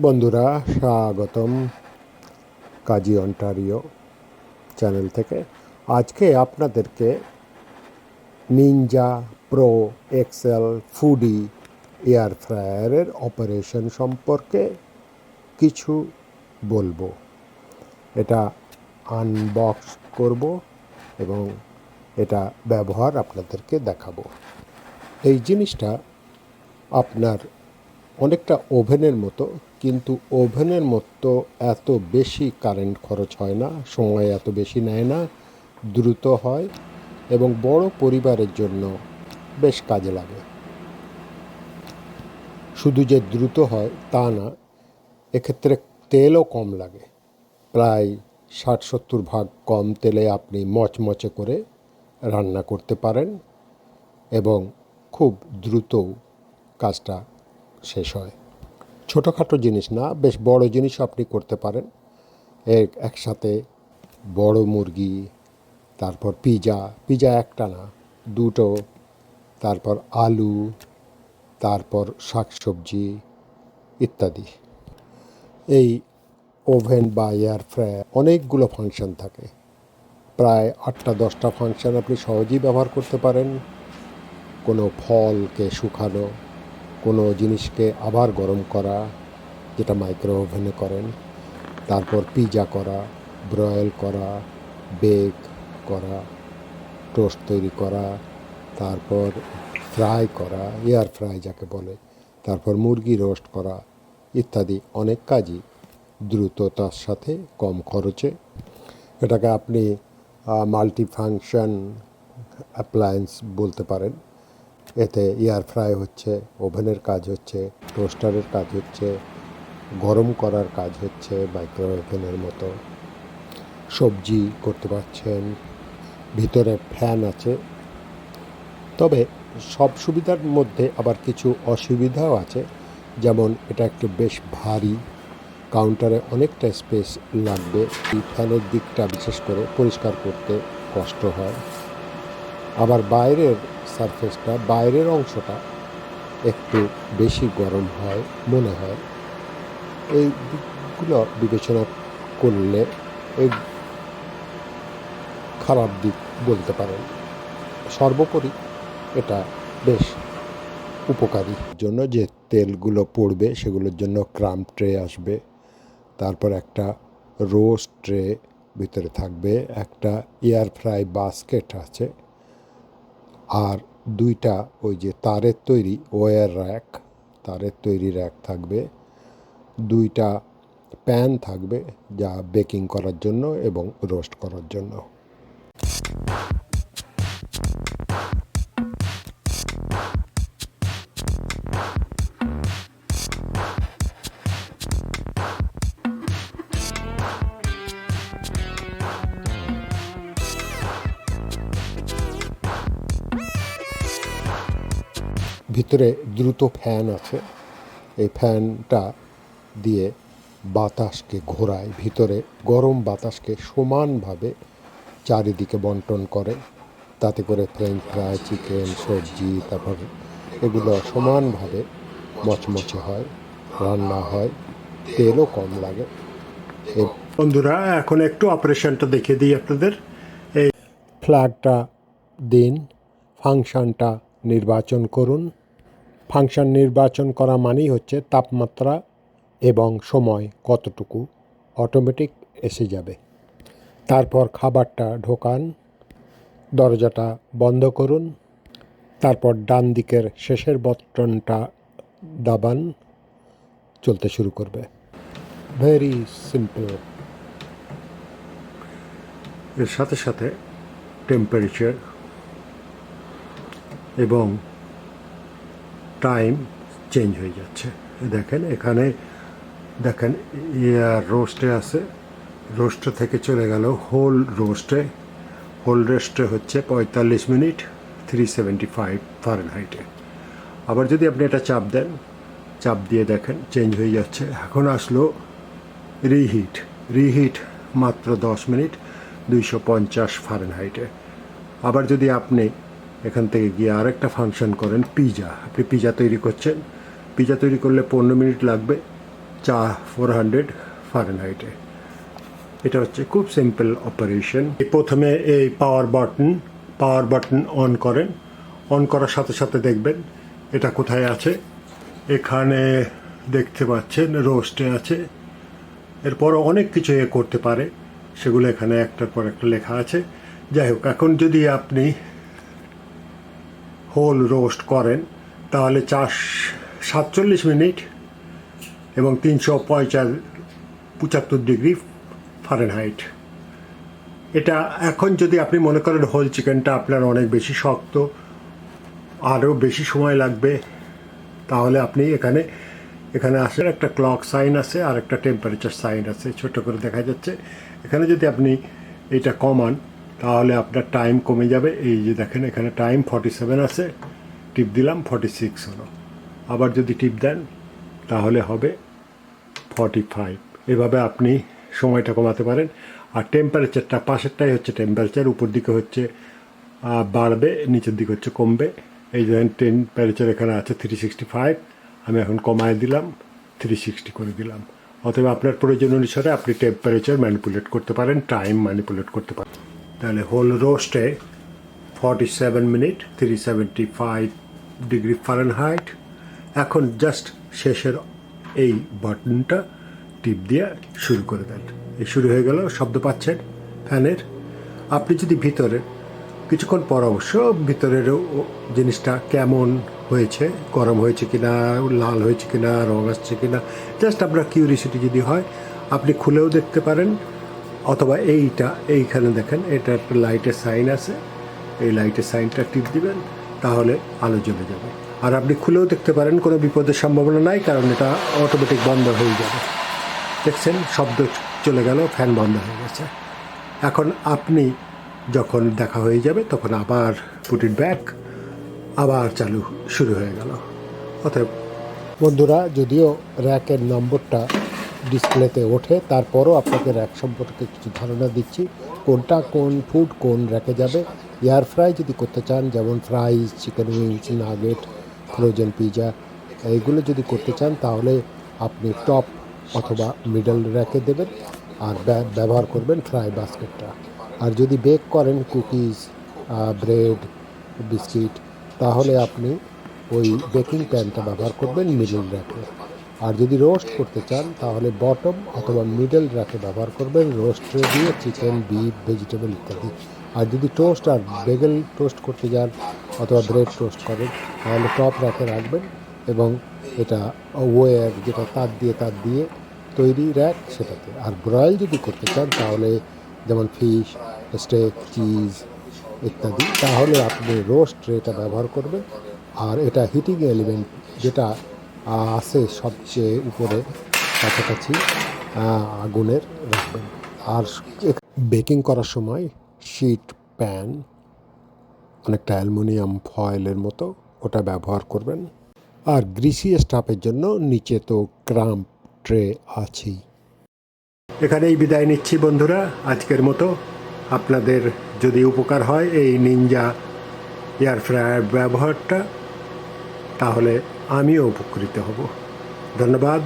বন্ধুরা, স্বাগতম কাজী Ontario channel থেকে। আজকে আপনাদেরকে Ninja Pro Excel Foodi air ফ্রায়ারের operation সম্পর্কে কিছু বলব। এটা আনবক্স করব এবং এটা ব্যবহার আপনাদেরকে দেখাবো। এই জিনিসটা আপনার অনেকটা ওভেনের মতো, কিন্তু ওভেনের মতো এত বেশি কারেন্ট খরচ হয় না, সময় এত বেশি নেয় না, দ্রুত হয়, এবং বড় পরিবারের জন্য বেশ কাজে লাগে। শুধু যে দ্রুত হয় তা না, এক্ষেত্রে তেলও কম লাগে। প্রায় ষাট সত্তর ভাগ কম তেলে আপনি মচমচে করে রান্না করতে পারেন, এবং খুব দ্রুত কাজটা শেষ হয়। ছোটোখাটো জিনিস না, বেশ বড় জিনিসও আপনি করতে পারেন। এক একসাথে বড় মুরগি, তারপর পিজা পিজা একটা না, দুটো, তারপর আলু, তারপর শাকসবজি ইত্যাদি। এই ওভেন বা এয়ার ফ্রায়ার অনেকগুলো ফাংশন থাকে। প্রায় আটটা, দশটা ফাংশন আপনি সহজেই ব্যবহার করতে পারেন। কোনো ফলকে শুকানো কোনো জিনিসকে আবার গরম করা, যেটা মাইক্রো ওভেনে করেন, তারপর পিজা করা ব্রয়েল করা বেক করা টোস্ট তৈরি করা, তারপর ফ্রাই করা এয়ার ফ্রাই যাকে বলে, তারপর মুরগি রোস্ট করা ইত্যাদি অনেক কাজই দ্রুততার সাথে কম খরচে। এটাকে আপনি মাল্টি ফাংশন অ্যাপ্লায়েন্স বলতে পারেন। এতে এয়ার ফ্রাই হচ্ছে, ওভেনের কাজ হচ্ছে, টোস্টারের কাজ হচ্ছে, গরম করার কাজ হচ্ছে মাইক্রো ওভেনের মতো। সবজি করতে পারছেন, ভিতরে ফ্যান আছে। তবে সব সুবিধার মধ্যে আবার কিছু অসুবিধাও আছে। যেমন এটা একটু বেশ ভারী কাউন্টারে অনেকটা স্পেস লাগবে। এই ফ্যানের দিকটা বিশেষ করে পরিষ্কার করতে কষ্ট হয়। আবার বাইরের সারফেসটা বাইরের অংশটা একটু বেশি গরম হয় মনে হয়। এই দিকগুলো বিবেচনা করলে এই খারাপ দিক বলতে পারেন। সর্বোপরি এটা বেশ উপকারী। জন্য যে তেলগুলো পড়বে সেগুলোর জন্য ক্রাম ট্রে আসবে। তারপর একটা রোস্ট ট্রে ভিতরে থাকবে। একটা এয়ার ফ্রাই বাস্কেট আছে। আর দুইটা ওই যে তারের তৈরি ওয়ার র্যাক, তারের তৈরি র্যাক থাকবে। দুইটা প্যান থাকবে যা বেকিং করার জন্য এবং রোস্ট করার জন্য। ভিতরে দ্রুত ফ্যান আছে। এই ফ্যানটা দিয়ে বাতাসকে ঘোরায় ভিতরে গরম বাতাসকে সমানভাবে চারিদিকে বন্টন করে। তাতে করে ফ্রেঞ্চ ফ্রাই চিকেন সবজি তারপর এগুলো সমানভাবে মচমচে হয় রান্না হয় তেলও কম লাগে। বন্ধুরা এখন একটু অপারেশনটা দেখিয়ে দিই আপনাদের। এই ফ্ল্যাগটা দিন ফাংশনটা নির্বাচন করুন। ফাংশন নির্বাচন করা মানেই হচ্ছে তাপমাত্রা এবং সময় কতটুকু অটোমেটিক এসে যাবে। তারপর খাবারটা ঢোকান, দরজাটা বন্ধ করুন, তারপর ডান দিকের শেষের বটনটা দাবান, চলতে শুরু করবে। ভেরি সিম্পল এর সাথে সাথে টেম্পারেচার এবং টাইম চেঞ্জ হয়ে যাচ্ছে। দেখেন, এখানে দেখেন রোস্টে আছে। রোস্টে থেকে চলে গেল হোল রোস্টে হোল রোস্টে হচ্ছে পঁয়তাল্লিশ মিনিট থ্রি সেভেন্টি ফাইভ ফারেনহাইটে আবার যদি আপনি এটা চাপ দেন, চাপ দিয়ে দেখেন চেঞ্জ হয়ে যাচ্ছে। এখন আসলো রিহিট রিহিট মাত্র দশ মিনিট, দুইশো পঞ্চাশ ফারেনহাইটে আবার যদি আপনি এখান থেকে গিয়ে আরেকটা ফাংশন করেন পিজা আপনি পিজা তৈরি করছেন। পিজা তৈরি করলে পনেরো মিনিট লাগবে, চা ফোর হান্ড্রেড ফারেনহাইটে এটা হচ্ছে খুব সিম্পল অপারেশন প্রথমে এই power button power button on করেন। অন করার সাথে সাথে দেখবেন এটা কোথায় আছে। এখানে দেখতে পাচ্ছেন রোস্টে আছে। এরপর অনেক কিছু এ করতে পারে। সেগুলো এখানে একটার পর একটা লেখা আছে। যাই হোক, এখন যদি আপনি হোল রোস্ট করেন, তাহলে চার সাতচল্লিশ মিনিট এবং তিনশো পঁয়চাল পঁচাত্তর ডিগ্রি ফারেনহাইট। এটা এখন যদি আপনি মনে করেন হোল চিকেনটা আপনার অনেক বেশি শক্ত, আরও বেশি সময় লাগবে, তাহলে আপনি এখানে এখানে আসে একটা ক্লক সাইন আছে আর একটা টেম্পারেচার সাইন আছে, ছোট করে দেখা যাচ্ছে। এখানে যদি আপনি এটা কমান তাহলে আপনার টাইম কমে যাবে। এই যে দেখেন, এখানে টাইম ফর্টি সেভেন আছে। টিপ দিলাম ফর্টি সিক্স হলো। আবার যদি টিপ দেন, তাহলে হবে ফর্টি ফাইভ এভাবে আপনি সময়টা কমাতে পারেন। আর টেম্পারেচারটা পাশেরটাই হচ্ছে টেম্পারেচার উপর দিকে হচ্ছে বাড়বে, নিচের দিকে হচ্ছে কমবে। এই যে টেম্পারেচার এখানে আছে থ্রি সিক্সটি ফাইভ আমি এখন কমায় দিলাম থ্রি সিক্সটি করে দিলাম। অথবা আপনার প্রয়োজন অনুসারে আপনি টেম্পারেচার ম্যানিপুলেট করতে পারেন টাইম ম্যানিপুলেট করতে পারেন। তাহলে whole রোস্টে forty seven minute three seventy five degree Fahrenheit এখন জাস্ট শেষের এই বাটনটা টিপ দিয়ে শুরু করে দেন। এই শুরু হয়ে গেল, শব্দ পাচ্ছেন ফ্যানের। আপনি যদি ভিতরে, কিছুক্ষণ পর অবশ্য ভিতরের জিনিসটা কেমন হয়েছে, গরম হয়েছে কি না লাল হয়েছে কি না রং আসছে কি না জাস্ট আপনার কিউরিসিটি যদি হয়, আপনি খুলেও দেখতে পারেন। অথবা এইটা, এইখানে দেখেন, এটা একটা লাইটের সাইন আছে। এই লাইটের সাইনটা টিপ দিবেন, তাহলে আলো জ্বলে যাবে। আর আপনি খুলেও দেখতে পারেন, কোনো বিপদের সম্ভাবনা নাই, কারণ এটা অটোমেটিক বন্ধ হয়ে যাবে। দেখছেন? শব্দ চলে গেল ফ্যান বন্ধ হয়ে গেছে। এখন আপনি যখন দেখা হয়ে যাবে, তখন আবার পুট ইট ব্যাক আবার চালু শুরু হয়ে গেল। অতএব বন্ধুরা, যদিও র্যাকের নম্বরটা ডিসপ্লেতে ওঠে, তারপরও আপনাকে র্যাক সম্পর্কে কিছু ধারণা দিচ্ছি, কোনটা কোন ফুড কোন র্যাকে যাবে। এয়ার ফ্রাই যদি করতে চান, যেমন fries chicken wings nugget frozen pizza এইগুলো যদি করতে চান, তাহলে আপনি টপ অথবা মিডল র্যাকে দেবেন আর ব্যা- ব্যবহার করবেন ফ্রাই বাস্কেটটা আর যদি বেক করেন কুকিজ ব্রেড বিস্কিট তাহলে আপনি ওই বেকিং প্যানটা ব্যবহার করবেন মিডল র্যাকে আর যদি রোস্ট করতে চান, তাহলে বটম অথবা মিডল র্যাকে ব্যবহার করবেন। রোস্টে দিয়ে চিকেন, বিফ, ভেজিটেবল ইত্যাদি। আর যদি টোস্ট আর বেগেল টোস্ট করতে যান অথবা ব্রেড টোস্ট করেন, তাহলে টপ র্যাকে রাখবেন এবং এটা ওয়ার যেটা তার দিয়ে তার দিয়ে তৈরি র্যাক সেটাতে। আর ব্রয়েল যদি করতে চান, তাহলে যেমন ফিশ স্টেক চিজ ইত্যাদি, তাহলে আপনি রোস্ট এটা ব্যবহার করবেন। আর এটা হিটিং এলিমেন্ট যেটা আছে সবচেয়ে উপরে কাছাকাছি আগুনের রাখবেন আর বেকিং করার সময় শিট প্যান অনেকটা অ্যালুমিনিয়াম ফয়েলের মতো ওটা ব্যবহার করবেন। আর গ্রিসি স্টাফের জন্য নিচে তো ক্রাম্প ট্রে আছেই। এখানেই বিদায় নিচ্ছি বন্ধুরা। আজকের মতো আপনাদের যদি উপকার হয় এই নিনজা এয়ার ফ্রায়ার ব্যবহারটা, তাহলে আমিও উপকৃত হব। ধন্যবাদ।